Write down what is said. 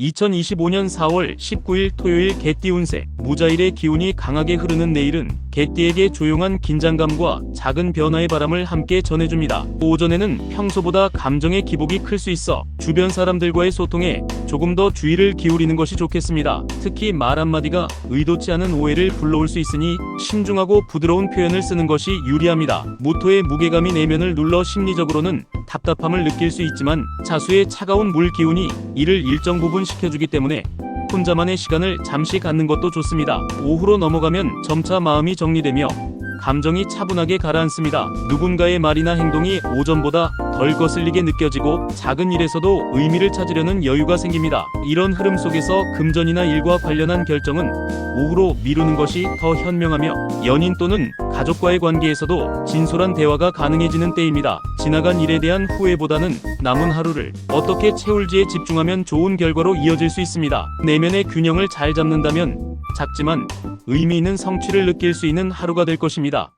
2025년 4월 19일 토요일 개띠 운세 무자일의 기운이 강하게 흐르는 내일은 개띠에게 조용한 긴장감과 작은 변화의 바람을 함께 전해줍니다. 오전에는 평소보다 감정의 기복이 클 수 있어 주변 사람들과의 소통에 조금 더 주의를 기울이는 것이 좋겠습니다. 특히 말 한마디가 의도치 않은 오해를 불러올 수 있으니 신중하고 부드러운 표현을 쓰는 것이 유리합니다. 모토의 무게감이 내면을 눌러 심리적으로는 답답함을 느낄 수 있지만 자수의 차가운 물 기운이 이를 일정 부분 식혀주기 때문에 혼자만의 시간을 잠시 갖는 것도 좋습니다. 오후로 넘어가면 점차 마음이 정리되며 감정이 차분하게 가라앉습니다. 누군가의 말이나 행동이 오전보다 덜 거슬리게 느껴지고 작은 일에서도 의미를 찾으려는 여유가 생깁니다. 이런 흐름 속에서 금전이나 일과 관련한 결정은 오후로 미루는 것이 더 현명하며 연인 또는 가족과의 관계에서도 진솔한 대화가 가능해지는 때입니다. 지나간 일에 대한 후회보다는 남은 하루를 어떻게 채울지에 집중하면 좋은 결과로 이어질 수 있습니다. 내면의 균형을 잘 잡는다면 작지만 의미 있는 성취를 느낄 수 있는 하루가 될 것입니다.